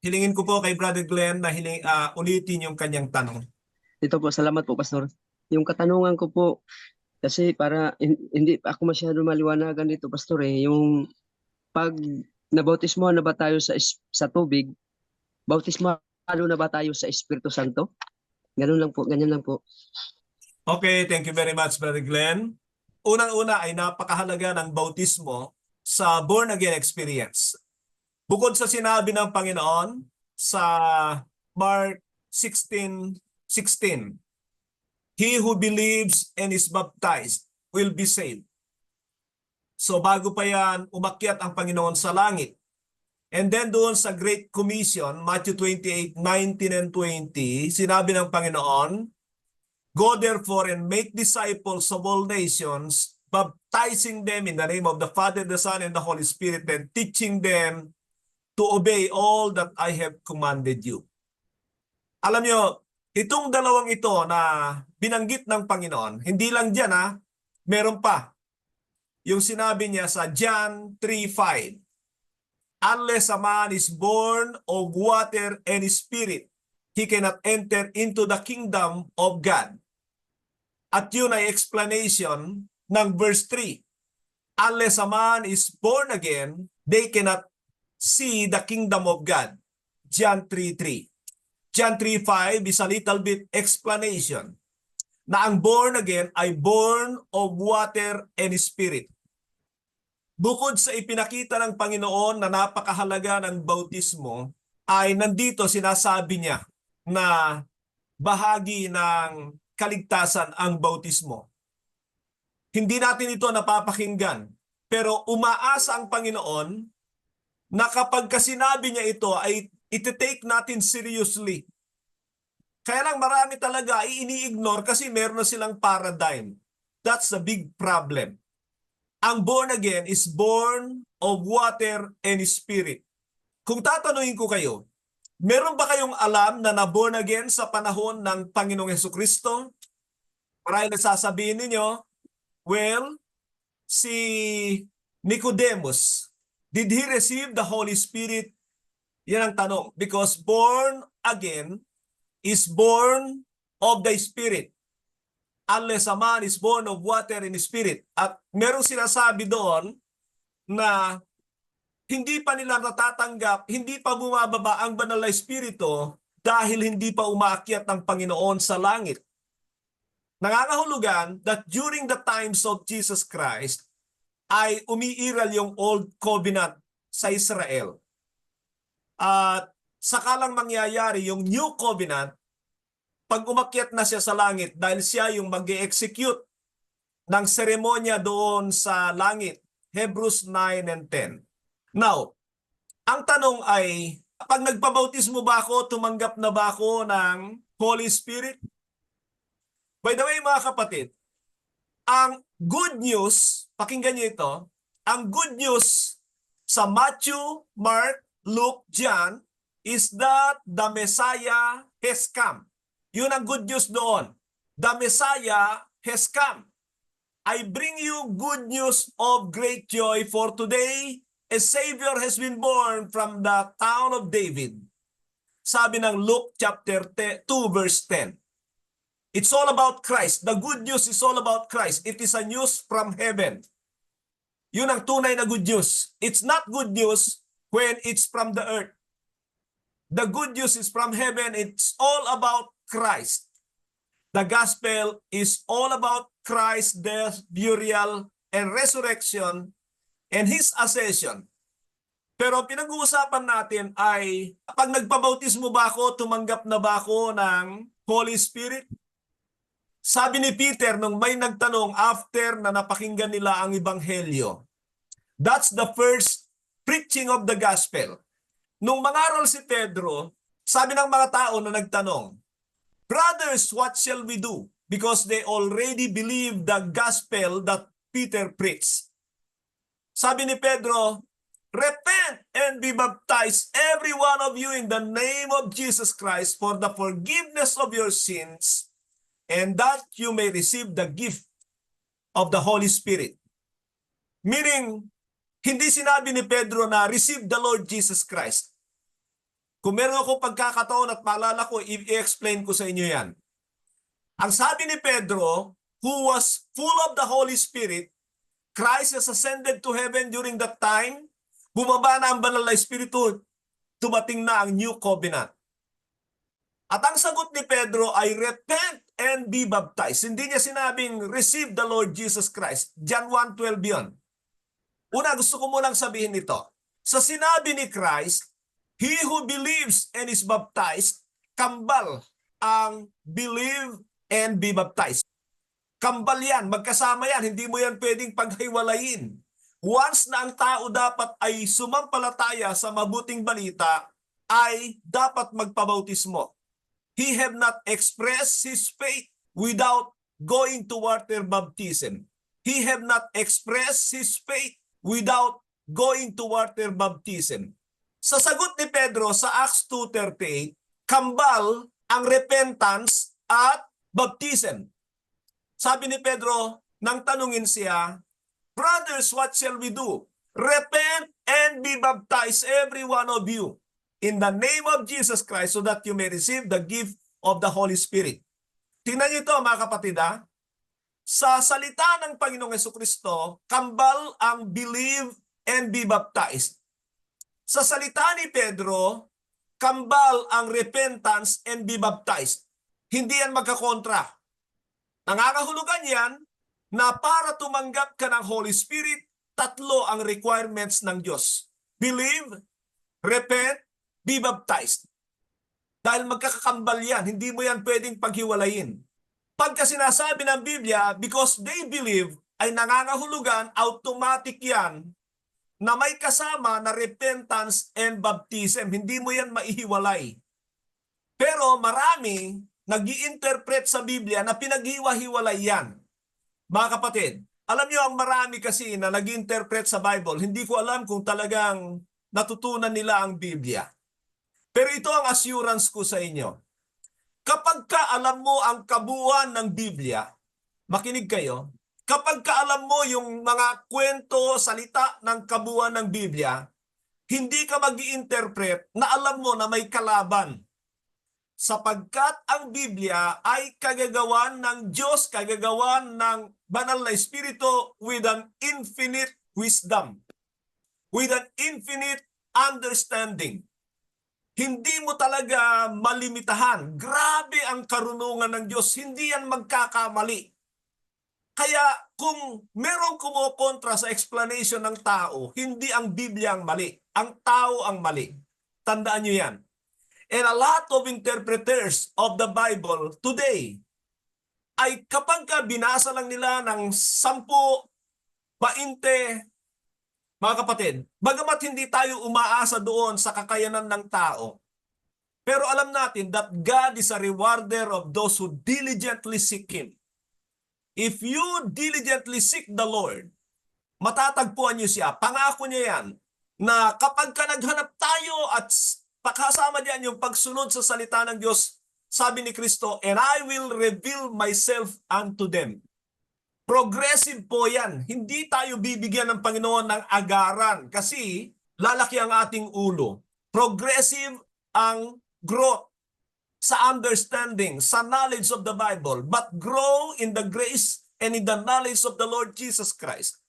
hilingin ko po kay Brother Glenn na hiling, ah, ulitin yung kanyang tanong. Ito po, salamat po, Pastor. Yung katanungan ko po, kasi para hin- hindi ako masyado maliwanagan dito, Pastor, eh, yung pag nabautismo na ba tayo sa, sa tubig, bautismo na ba tayo sa Espiritu Santo? Ganun lang po, ganyan lang po. Okay, thank you very much, Brother Glenn. Unang-una ay napakahalaga ng bautismo sa born again experience. Bukod sa sinabi ng Panginoon sa Mark 16:16, He who believes and is baptized will be saved. So bago pa yan, umakyat ang Panginoon sa langit. And then doon sa Great Commission, Matthew 28:19 and 20, sinabi ng Panginoon, Go therefore and make disciples of all nations, baptizing them in the name of the Father, the Son, and the Holy Spirit, and teaching them to obey all that I have commanded you. Alam nyo, itong dalawang ito na binanggit ng Panginoon, hindi lang dyan ha, meron pa. Yung sinabi niya sa John 3.5, Unless a man is born of water and spirit, he cannot enter into the kingdom of God. At yun ay explanation ng verse 3. Unless a man is born again, they cannot see the kingdom of God. John 3.3. John 3.5 is a little bit explanation na ang born again ay born of water and spirit. Bukod sa ipinakita ng Panginoon na napakahalaga ng bautismo, ay nandito sinasabi niya na bahagi ng kaligtasan ang bautismo. Hindi natin ito napapakinggan, pero umaasa ang Panginoon na kapag kasinabi niya ito ay iti-take natin seriously. Kaya lang marami talaga ini-ignore kasi meron na silang paradigm. That's the big problem. Ang born again is born of water and spirit. Kung tatanungin ko kayo, Meron ba kayong alam na na-born again sa panahon ng Panginoong Yeso Kristo? Marahil nasasabihin ninyo, well, si Nicodemus, did he receive the Holy Spirit? Yan ang tanong. Because born again is born of the Spirit. Unless a man is born of water and spirit. At merong sinasabi doon na hindi pa nila natatanggap, hindi pa bumababa ang banal na espiritu dahil hindi pa umaakyat ng Panginoon sa langit. Nangangahulugan that during the times of Jesus Christ ay umiiral yung Old Covenant sa Israel. At saka lang mangyayari yung New Covenant pag umakyat na siya sa langit dahil siya yung mag execute ng seremonya doon sa langit. Hebrews 9 and 10. Now, ang tanong ay, pag nagpabautismo ba ako, tumanggap na ba ako ng Holy Spirit? By the way, mga kapatid, ang good news, pakinggan niyo ito, ang good news sa Matthew, Mark, Luke, John is that the Messiah has come. Yun ang good news doon. The Messiah has come. I bring you good news of great joy for today a Savior has been born from the town of David. Sabi ng Luke chapter 2 verse 10. It's all about Christ. The good news is all about Christ. It is a news from heaven. Yun ang tunay na good news. It's not good news when it's from the earth. The good news is from heaven. It's all about Christ. The gospel is all about Christ's death, burial, and resurrection and his ascension. Pero pinag-uusapan natin ay pag nagpabautismo ba ako, tumanggap na ba ako ng Holy Spirit? Sabi ni Peter nung may nagtanong after na napakinggan nila ang Ebanghelyo. That's the first preaching of the gospel. Nung mangaral si Pedro, sabi ng mga tao na nagtanong, Brothers, what shall we do? Because they already believe the gospel that Peter preached. Sabi ni Pedro, Repent and be baptized, every one of you, in the name of Jesus Christ for the forgiveness of your sins, and that you may receive the gift of the Holy Spirit. Meaning, hindi sinabi ni Pedro na receive the Lord Jesus Christ. Kung meron ako pagkakataon at maalala ko, i-explain ko sa inyo yan. Ang sabi ni Pedro, who was full of the Holy Spirit, Christ has ascended to heaven during that time, bumaba na ang banal na Espiritu, dumating na ang new covenant. At ang sagot ni Pedro ay repent and be baptized. Hindi niya sinabing receive the Lord Jesus Christ. John 1.12 yun. Una, gusto ko munang sabihin ito. Sa sinabi ni Christ, He who believes and is baptized, kambal ang believe and be baptized. Kambal yan, magkasama yan, hindi mo yan pwedeng paghiwalayin. Once na ang tao dapat ay sumampalataya sa mabuting balita, ay dapat magpabautismo. He have not expressed his faith without going to water baptism. He have not expressed his faith without going to water baptism. Sa sagot ni Pedro sa Acts 2.38, kambal ang repentance at baptism. Sabi ni Pedro, nang tanungin siya, Brothers, what shall we do? Repent and be baptized, every one of you, in the name of Jesus Christ, so that you may receive the gift of the Holy Spirit. Tingnan niyo ito mga kapatid ha. Sa salita ng Panginoong Yeso Kristo, kambal ang believe and be baptized. Sa salita ni Pedro, kambal ang repentance and be baptized. Hindi yan magkakontra. Nangangahulugan yan na para tumanggap ka ng Holy Spirit, tatlo ang requirements ng Diyos. Believe, repent, be baptized. Dahil magkakakambal yan, hindi mo yan pwedeng paghiwalayin. Pagka sinasabi ng Biblia, because they believe, ay nangangahulugan, automatic yan, na may kasama na repentance and baptism. Hindi mo yan maihiwalay. Pero marami nag interpret sa Biblia na pinaghiwa-hiwalay yan. Mga kapatid, alam niyo ang marami kasi na nag interpret sa Bible, hindi ko alam kung talagang natutunan nila ang Biblia. Pero ito ang assurance ko sa inyo. Kapag ka alam mo ang kabuuan ng Biblia, makinig kayo, kapag ka alam mo yung mga kwento, salita ng kabuuan ng Biblia, hindi ka mag interpret na alam mo na may kalaban. Sapagkat ang Biblia ay kagagawan ng Diyos, kagagawan ng banal na Espiritu with an infinite wisdom, with an infinite understanding. Hindi mo talaga malimitahan. Grabe ang karunungan ng Diyos. Hindi yan magkakamali. Kaya kung merong kumukontra sa explanation ng tao, hindi ang Biblia ang mali. Ang tao ang mali. Tandaan nyo yan. And a lot of interpreters of the Bible today ay kapag ka binasa lang nila ng 10, 20, mga kapatid, bagamat hindi tayo umaasa doon sa kakayanan ng tao, pero alam natin that God is a rewarder of those who diligently seek Him. If you diligently seek the Lord, matatagpuan niyo siya. Pangako niya yan na kapag ka naghanap tayo at pakasama diyan yung pagsunod sa salita ng Diyos, sabi ni Kristo, and I will reveal myself unto them. Progressive po yan. Hindi tayo bibigyan ng Panginoon ng agaran kasi lalaki ang ating ulo. Progressive ang growth sa understanding, sa knowledge of the Bible, but grow in the grace and in the knowledge of the Lord Jesus Christ.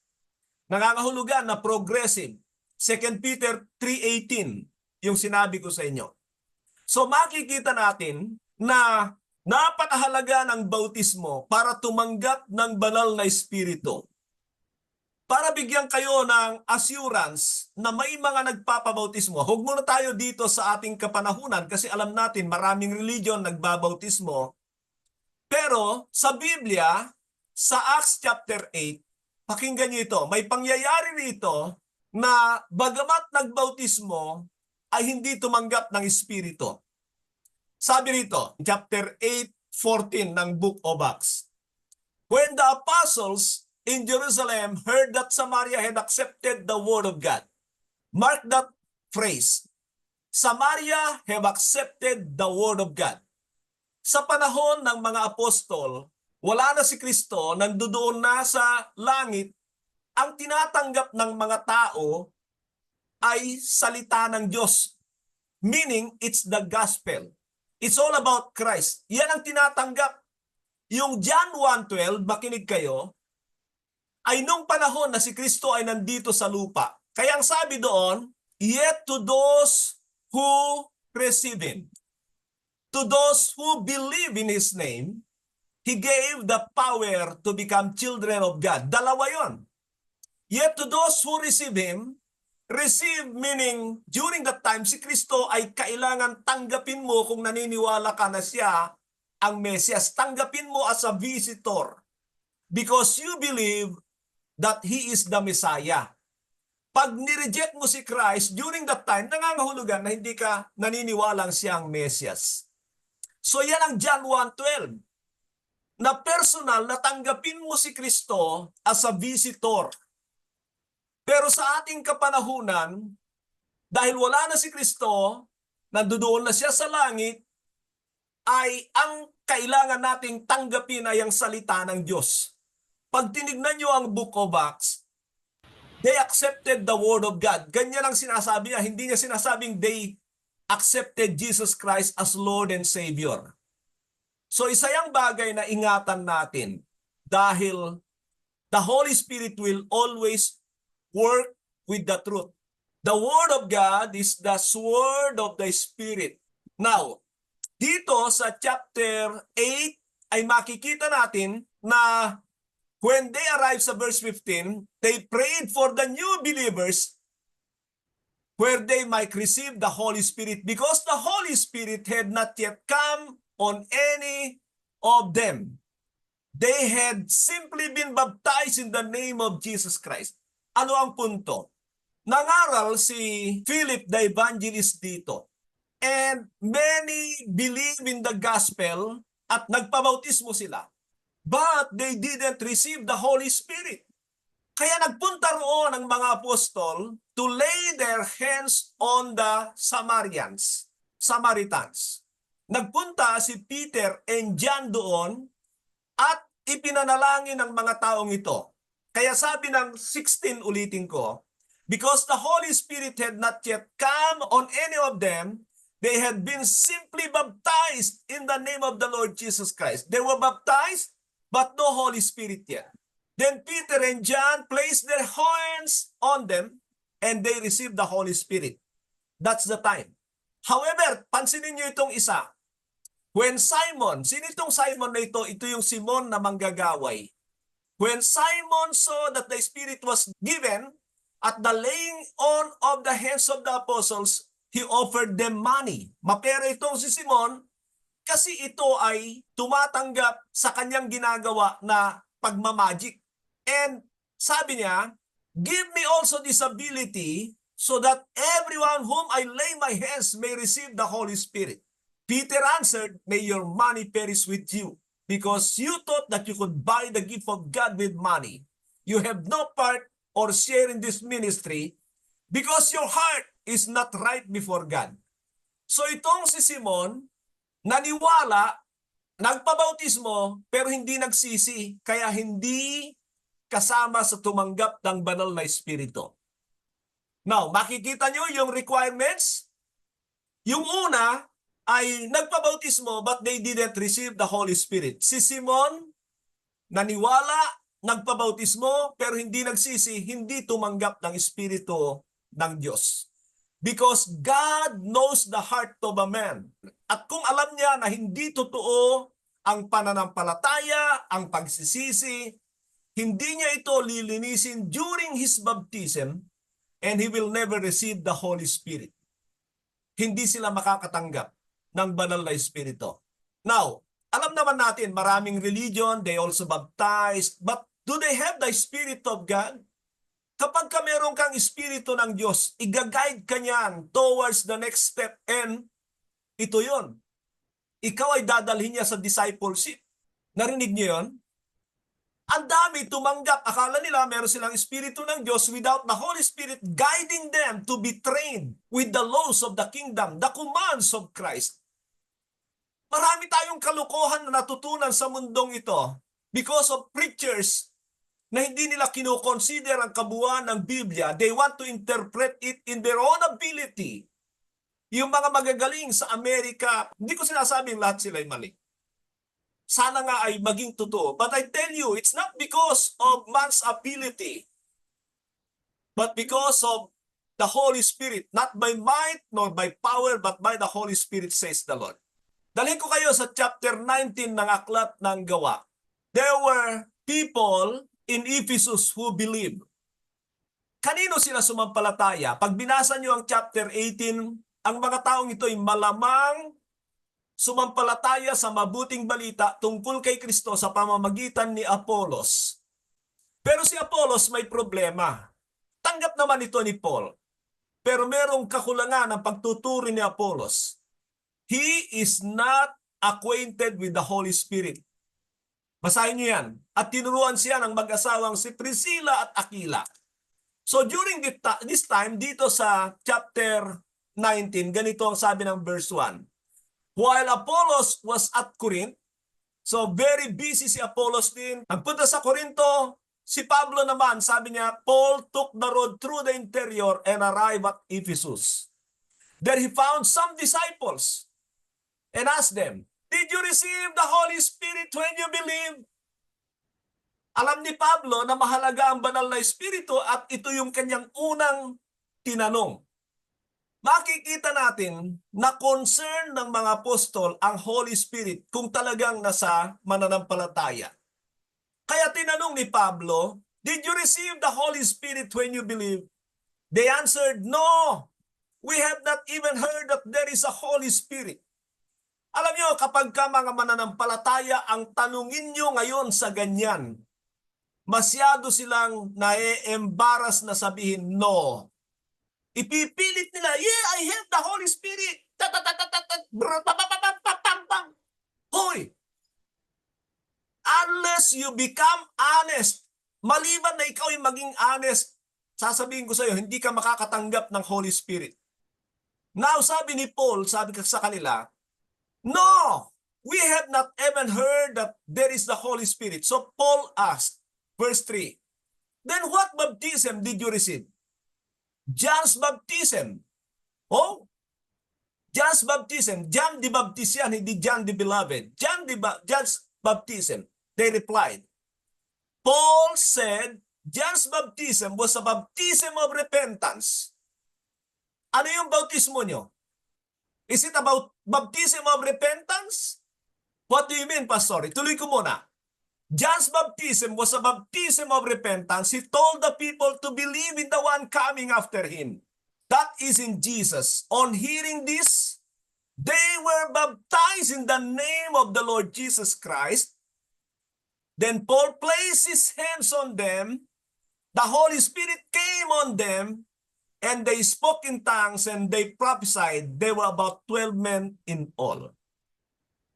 Nangangahulugan na progressive. 2 Peter 3.18, yung sinabi ko sa inyo. So makikita natin na napakahalaga ng bautismo para tumanggap ng banal na espiritu. Para bigyan kayo ng assurance na may mga nagpapabautismo. Huwag muna tayo dito sa ating kapanahunan kasi alam natin maraming religion nagbabautismo. Pero sa Biblia, sa Acts chapter 8, pakinggan niyo ito, may pangyayari rito na bagamat nagbautismo ay hindi tumanggap ng espiritu. Sabi rito, chapter 8:14 ng Book of Acts. When the apostles in Jerusalem heard that Samaria had accepted the word of God. Mark that phrase. Samaria have accepted the word of God. Sa panahon ng mga apostol, wala na si Kristo, nandoon na sa langit, ang tinatanggap ng mga tao ay salita ng Diyos. Meaning, it's the gospel. It's all about Christ. Yan ang tinatanggap. Yung John 1.12, makinig kayo, ay nung panahon na si Kristo ay nandito sa lupa. Kaya ang sabi doon, yet to those who receive Him, to those who believe in His name, He gave the power to become children of God. Dalawa yon. Yet to those who receive Him, receive meaning during that time, si Kristo ay kailangan tanggapin mo kung naniniwala ka na siya ang Mesias. Tanggapin mo as a visitor because you believe that He is the Messiah. Pag nireject mo si Christ during that time, nangangahulugan na hindi ka naniniwalang siyang Mesias. So yan ang John 1.12 na personal na tanggapin mo si Kristo as a visitor. Pero sa ating kapanahunan, dahil wala na si Kristo, nandoon na siya sa langit, ay ang kailangan nating tanggapin ay ang salita ng Diyos. Pag tinignan nyo ang Book of Acts, they accepted the Word of God. Ganyan ang sinasabi niya. Hindi niya sinasabing they accepted Jesus Christ as Lord and Savior. So isa yung bagay na ingatan natin dahil the Holy Spirit will always work with the truth. The Word of God is the sword of the Spirit. Now, dito sa chapter 8 ay makikita natin na when they arrived sa verse 15, they prayed for the new believers where they might receive the Holy Spirit because the Holy Spirit had not yet come on any of them. They had simply been baptized in the name of Jesus Christ. Ano ang punto? Nangaral si Philip the Evangelist dito. And many believe in the gospel at nagpabautismo sila. But they didn't receive the Holy Spirit. Kaya nagpunta roon ang mga apostol to lay their hands on the Samaritans. Samaritans. Nagpunta si Peter and John doon at ipinanalangin ng mga taong ito. Kaya sabi ng 16 ulitin ko, because the Holy Spirit had not yet come on any of them, they had been simply baptized in the name of the Lord Jesus Christ. They were baptized, but no Holy Spirit yet. Then Peter and John placed their hands on them and they received the Holy Spirit. That's the time. However, pansinin niyo itong isa. When Simon, sino itong Simon na ito? Ito yung Simon na manggagaway. When Simon saw that the Spirit was given at the laying on of the hands of the apostles, he offered them money. Mapera itong si Simon kasi ito ay tumatanggap sa kanyang ginagawa na pagmamagic. And sabi niya, Give me also this ability so that everyone whom I lay my hands may receive the Holy Spirit. Peter answered, May your money perish with you, because you thought that you could buy the gift of God with money. You have no part or share in this ministry because your heart is not right before God. So itong si Simon, naniwala, nagpabautismo, pero hindi nagsisi, kaya hindi kasama sa tumanggap ng banal na espiritu. Now, makikita nyo yung requirements? Yung una ay nagpabautismo but they didn't receive the Holy Spirit. Si Simon, naniwala, nagpabautismo pero hindi nagsisi, hindi tumanggap ng espiritu ng Diyos. Because God knows the heart of a man. At kung alam niya na hindi totoo ang pananampalataya, ang pagsisisi, hindi niya ito lilinisin during his baptism and he will never receive the Holy Spirit. Hindi sila makakatanggap ng banal na espiritu. Now, alam naman natin maraming religion, they also baptized, but do they have the Spirit of God? Kapag ka meron kang Espiritu ng Diyos, igaguide ka niyan towards the next step and ito yon. Ikaw ay dadalhin niya sa discipleship. Narinig niyo yon? Ang dami tumanggap. Akala nila meron silang Espiritu ng Diyos without the Holy Spirit guiding them to be trained with the laws of the kingdom, the commands of Christ. Marami tayong kalukuhan na natutunan sa mundong ito because of preachers na hindi nila kinoconsider ang kabuuan ng Biblia. They want to interpret it in their own ability. Yung mga magagaling sa Amerika, hindi ko sinasabing lahat sila ay mali. Sana nga ay maging totoo. But I tell you, it's not because of man's ability, but because of the Holy Spirit. Not by might nor by power, but by the Holy Spirit, says the Lord. Dalhin ko kayo sa chapter 19 ng Aklat ng Gawa. There were people in Ephesus who believed. Kanino sila sumampalataya? Pag binasa nyo ang chapter 18, ang mga taong ito ay malamang sumampalataya sa mabuting balita tungkol kay Kristo sa pamamagitan ni Apolos. Pero si Apolos may problema. Tanggap naman ito ni Paul. Pero merong kakulangan ng pagtuturi ni Apolos. He is not acquainted with the Holy Spirit. Basahin niyo yan. At tinuruan siya ng mag-asawang si Priscilla at Aquila. So during this time, dito sa chapter 19, ganito ang sabi ng verse 1. While Apollos was at Corinth, so very busy si Apollos din. Nagpunta sa Corinto, si Pablo naman, sabi niya, Paul took the road through the interior and arrived at Ephesus. There he found some disciples and asked them, Did you receive the Holy Spirit when you believed? Alam ni Pablo na mahalaga ang banal na espiritu at ito yung kanyang unang tinanong. Makikita natin na concern ng mga apostol ang Holy Spirit kung talagang nasa mananampalataya. Kaya tinanong ni Pablo, Did you receive the Holy Spirit when you believe? They answered, No! We have not even heard that there is a Holy Spirit. Alam niyo, kapag ka mga mananampalataya, ang tanungin niyo ngayon sa ganyan, masyado silang nae-embarrass na sabihin no. Ipipilit nila, yeah, I have the Holy Spirit. Hoy! Unless you become honest, maliban na ikaw ay maging honest, sasabihin ko sa iyo, hindi ka makakatanggap ng Holy Spirit. Now, sabi ni Paul, sabi ka sa kanila, No! We have not even heard that there is the Holy Spirit. So Paul asked, verse 3, Then what baptism did you receive? John's baptism. Oh, John's baptism. John the Baptist yan, hindi John the Beloved. John the ba- John's baptism. They replied. Paul said, John's baptism was a baptism of repentance. Ano yung bautismo nyo? Is it about baptism of repentance? What do you mean, Pastor? Ituloy ko muna. John's baptism was a baptism of repentance. He told the people to believe in the one coming after him. That is in Jesus. On hearing this, they were baptized in the name of the Lord Jesus Christ. Then Paul placed his hands on them. The Holy Spirit came on them and they spoke in tongues and they prophesied. They were about 12 men in all.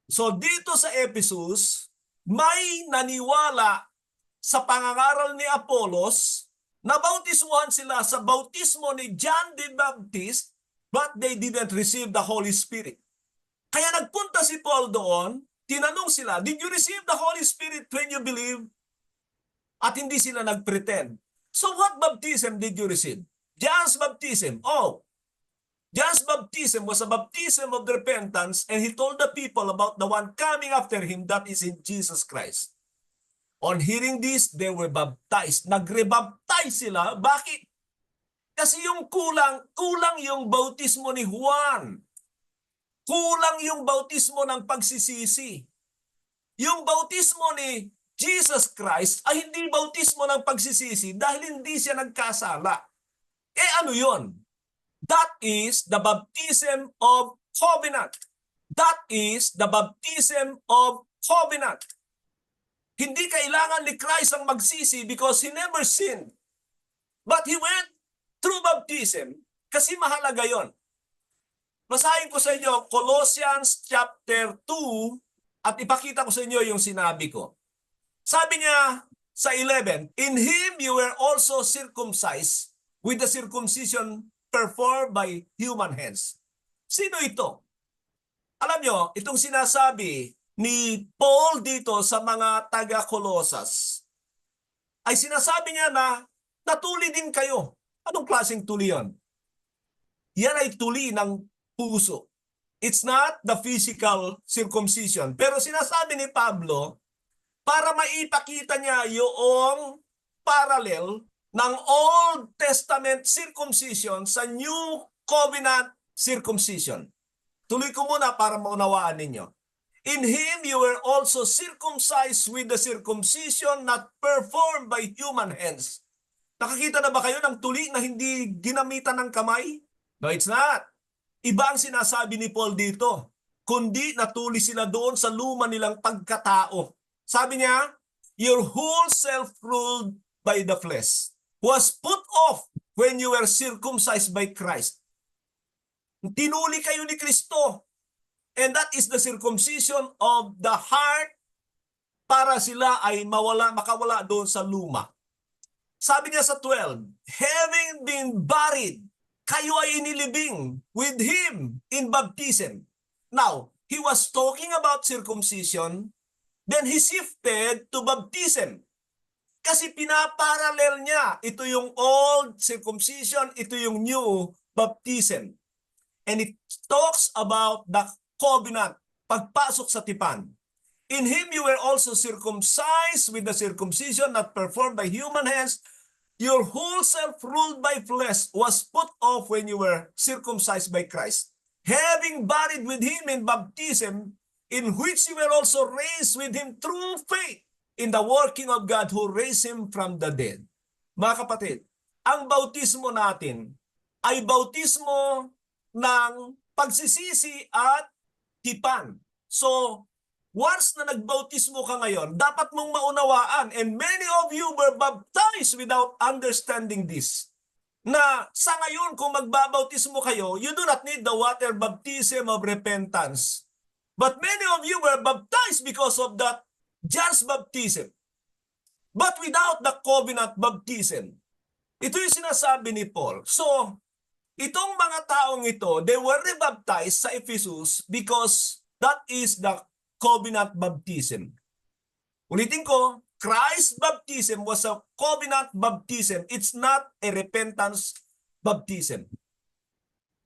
So dito sa Ephesus, may naniwala sa pangangaral ni Apolos na bautismuhan sila sa bautismo ni John the Baptist but they didn't receive the Holy Spirit. Kaya nagpunta si Paul doon, tinanong sila, Did you receive the Holy Spirit when you believe? At hindi sila nagpretend. So what baptism did you receive? John's baptism. Oh, John's baptism was a baptism of repentance and he told the people about the one coming after him that is in Jesus Christ. On hearing this, they were baptized. Nagrebaptize sila. Bakit? Kasi yung kulang, kulang yung bautismo ni Juan. Kulang yung bautismo ng pagsisisi. Yung bautismo ni Jesus Christ ay hindi bautismo ng pagsisisi dahil hindi siya nagkasala. Eh ano yon? That is the baptism of covenant. That is the baptism of covenant. Hindi kailangan ni Christ ang magsisi because he never sinned. But he went through baptism kasi mahalaga yon. Basahin ko sa inyo Colossians chapter 2 at ipakita ko sa inyo yung sinabi ko. Sabi niya sa 11, In Him you were also circumcised with the circumcision performed by human hands. Sino ito? Alam nyo, itong sinasabi ni Paul dito sa mga taga-Colosas ay sinasabi niya na natuli din kayo. Anong klaseng tuli yon? Yan ay tuli ng puso. It's not the physical circumcision. Pero sinasabi ni Pablo, para maipakita niya yung parallel ng Old Testament circumcision sa New Covenant circumcision. Tuloy ko muna para maunawaan ninyo. In Him you were also circumcised with the circumcision not performed by human hands. Nakakita na ba kayo ng tuli na hindi ginamitan ng kamay? No, it's not. Iba ang sinasabi ni Paul dito. Kundi natuli sila doon sa luma nilang pagkatao. Sabi niya, Your whole self ruled by the flesh was put off when you were circumcised by Christ. Tinuli kayo ni Kristo. And that is the circumcision of the heart para sila ay mawala, makawala doon sa luma. Sabi niya sa 12, having been buried, kayo ay inilibing with Him in baptism. Now, he was talking about circumcision, then he shifted to baptism. Kasi pinaparallel niya, ito yung old circumcision, ito yung new baptism. And it talks about the covenant, pagpasok sa tipan. In him you were also circumcised with the circumcision not performed by human hands. Your whole self ruled by flesh was put off when you were circumcised by Christ. Having buried with him in baptism, in which you were also raised with him through faith in the working of God who raised him from the dead. Mga kapatid, ang bautismo natin ay bautismo ng pagsisisi at tipan. So, once na nagbautismo ka ngayon, dapat mong maunawaan and many of you were baptized without understanding this. Na sa ngayon kung magbabautismo kayo, you do not need the water baptism of repentance. But many of you were baptized because of that just baptism. But without the covenant baptism. Ito yung sinasabi ni Paul. So, itong mga taong ito, they were rebaptized sa Ephesus because that is the covenant baptism. Ulitin ko, Christ's baptism was a covenant baptism. It's not a repentance baptism.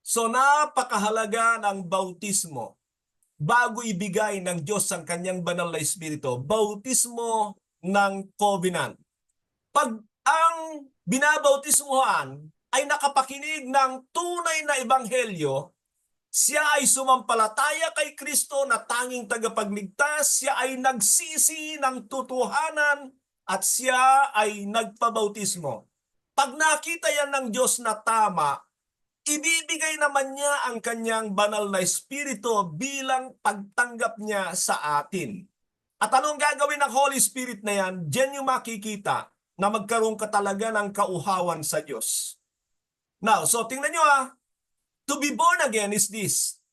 So napakahalaga ng bautismo bago ibigay ng Diyos ang kanyang banal na espiritu. Bautismo ng covenant. Pag ang binabautismuhan ay nakapakinig ng tunay na ebanghelyo, siya ay sumampalataya kay Kristo na tanging tagapagligtas, siya ay nagsisi ng tutuhanan at siya ay nagpabautismo. Pag nakita yan ng Diyos na tama, ibibigay naman niya ang kanyang banal na espiritu bilang pagtanggap niya sa atin. At anong gagawin ng Holy Spirit na yan? Diyan yung makikita na magkaroon ka talaga ng kauhawan sa Diyos. Now, so tingnan nyo ah, to be born again is this.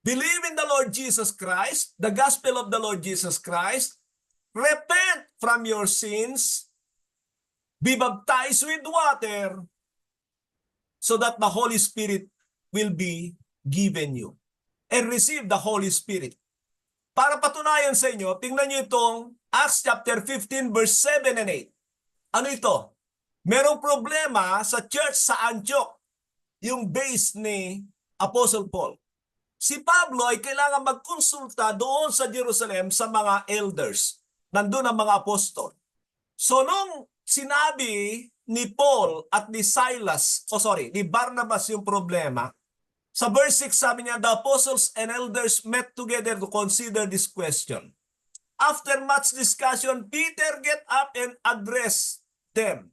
Believe in the Lord Jesus Christ, the gospel of the Lord Jesus Christ, repent from your sins, be baptized with water, so that the Holy Spirit will be given you. And receive the Holy Spirit. Para patunayan sa inyo, tingnan nyo itong Acts chapter 15 verse 7 and 8. Ano ito? Merong problema sa church sa Antioch, yung base ni Apostle Paul. Si Pablo ay kailangan magkonsulta doon sa Jerusalem sa mga elders. Nandun ang mga apostol. So nung sinabi ni Paul at ni Silas, oh sorry, ni Barnabas yung problema, sa verse 6 sabi niya, the apostles and elders met together to consider this question. After much discussion, Peter get up and address them.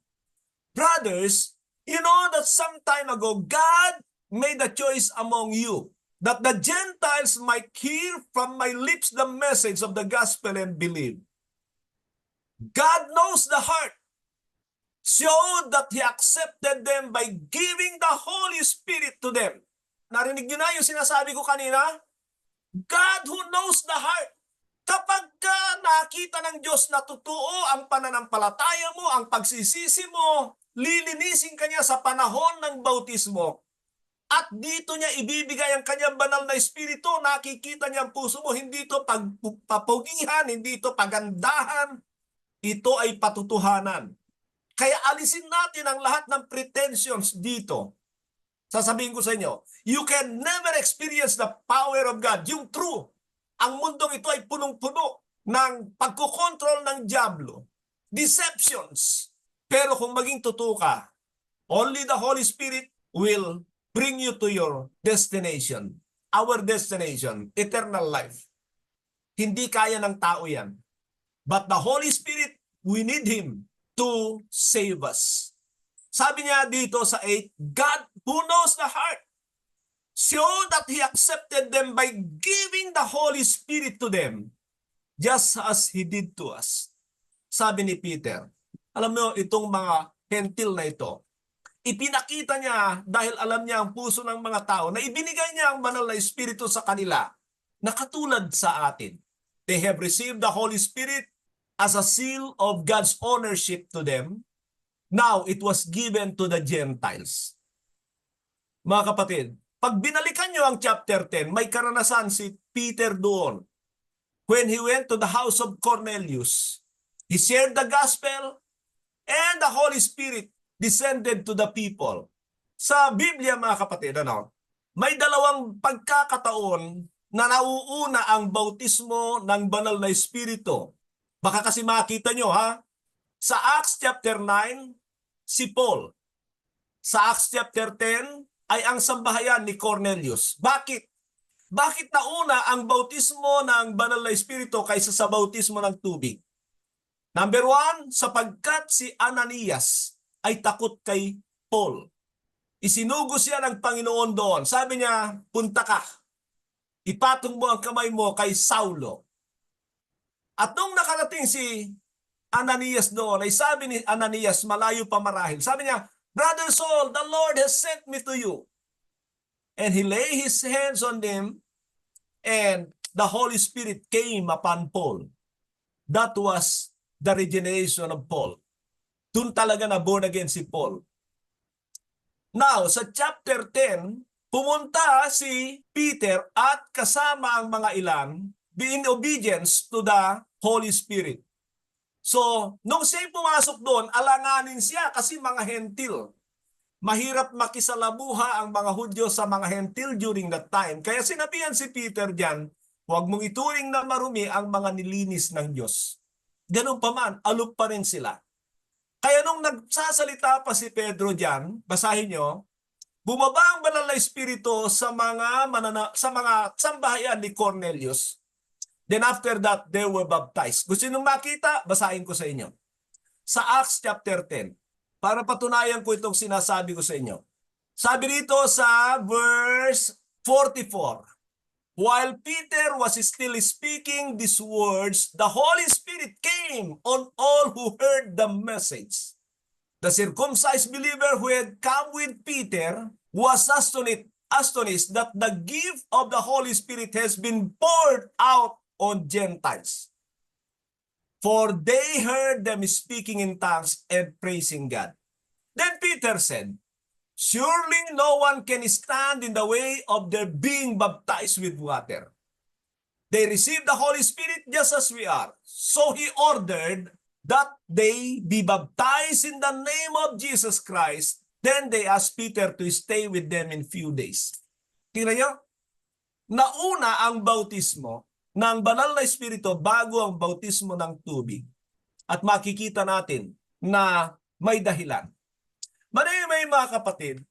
Brothers, you know that some time ago, God made a choice among you that the Gentiles might hear from my lips the message of the gospel and believe. God knows the heart, showed that He accepted them by giving the Holy Spirit to them. Narinig niyo na yung sinasabi ko kanina? God who knows the heart. Kapag ka nakita ng Diyos na totoo ang pananampalataya mo, ang pagsisisi mo, lilinisin ka niya sa panahon ng bautismo. At dito niya ibibigay ang kanyang banal na espiritu, nakikita niya ang puso mo, hindi ito pagpapugihan, hindi ito pagandahan, ito ay patutuhanan. Kaya alisin natin ang lahat ng pretensions dito. sasabihin ko sa inyo, you can never experience the power of God, yung true. Ang mundong ito ay punong-puno ng pagkokontrol ng Diablo, deceptions. Pero kung maging totoo ka, only the Holy Spirit will bring you to your destination. Our destination, eternal life. Hindi kaya ng tao yan. But the Holy Spirit, we need Him to save us. Sabi niya dito sa 8, God who knows the heart, so that He accepted them by giving the Holy Spirit to them, just as He did to us. Sabi ni Peter, alam mo, itong mga hentil na ito, ipinakita niya dahil alam niya ang puso ng mga tao na ibinigay niya ang banal na Espiritu sa kanila na katulad sa atin. They have received the Holy Spirit as a seal of God's ownership to them. Now, it was given to the Gentiles. Mga kapatid, pag binalikan nyo ang chapter 10, may karanasan si Peter doon. When he went to the house of Cornelius, he shared the gospel and the Holy Spirit descended to the people. Sa Biblia, mga kapatid, ano, may dalawang pagkakataon na nauuna ang bautismo ng banal na Espiritu. Baka kasi makita nyo ha, sa Acts chapter 9, si Paul. Sa Acts chapter 10 ay ang sambahayan ni Cornelius. Bakit? Bakit nauna ang bautismo ng banal na Espiritu kaysa sa bautismo ng tubig? Number one, sapagkat si Ananias ay takot kay Paul. Isinugo siya ng Panginoon doon. Sabi niya, punta ka. Ipatong mo ang kamay mo kay Saulo. At nung nakarating si Ananias doon, ay sabi ni Ananias, malayo pa marahil. Sabi niya, Brother Saul, the Lord has sent me to you. And he lay his hands on him, and the Holy Spirit came upon Paul. That was the regeneration of Paul. Doon talaga na born again si Paul. Now, sa chapter 10, pumunta si Peter at kasama ang mga ilan in obedience to the Holy Spirit. So, nung siya pumasok doon, alanganin siya kasi mga hentil. Mahirap makisalamuha ang mga Hudyo sa mga hentil during that time. Kaya sinabihan si Peter diyan, huwag mong ituring na marumi ang mga nilinis ng Diyos. Ganun pa man, aloof pa rin sila. Kaya nung nagsasalita pa si Pedro diyan, basahin nyo, bumaba ang banal na espiritu sa mga manana, sa mga sambahayan ni Cornelius. Then after that, they were baptized. Gusto nyo makita? Basahin ko sa inyo. Sa Acts chapter 10, para patunayan ko itong sinasabi ko sa inyo. Sabi rito sa verse 44, While Peter was still speaking these words, the Holy Spirit came on all who heard the message. The circumcised believer who had come with Peter was astonished, astonished that the gift of the Holy Spirit has been poured out on Gentiles. For they heard them speaking in tongues and praising God. Then Peter said, Surely no one can stand in the way of their being baptized with water. They received the Holy Spirit just as we are. So he ordered that they be baptized in the name of Jesus Christ. Then they asked Peter to stay with them in few days. Tingnan nyo? Nauna ang bautismo ng banal na espiritu bago ang bautismo ng tubig. At makikita natin na may dahilan. May mga kapatid,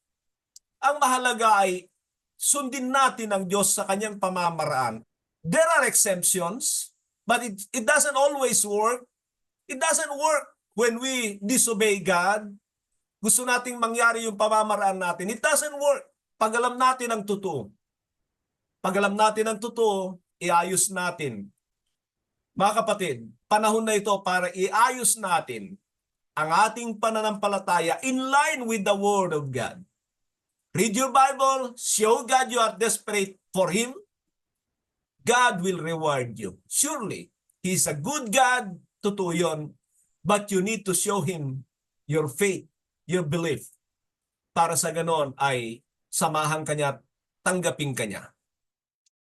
ang mahalaga ay sundin natin ang Diyos sa kanyang pamamaraan. There are exemptions, but it, it doesn't always work. It doesn't work when we disobey God. Gusto nating mangyari yung pamamaraan natin. It doesn't work. Pag alam natin ang totoo. Pag alam natin ang totoo, iayos natin. Mga kapatid, panahon na ito para iayos natin ang ating pananampalataya in line with the Word of God. Read your Bible, show God you are desperate for Him, God will reward you. Surely, He is a good God, totoo yun, but you need to show Him your faith, your belief, para sa ganon ay samahan kanya, tanggapin kanya.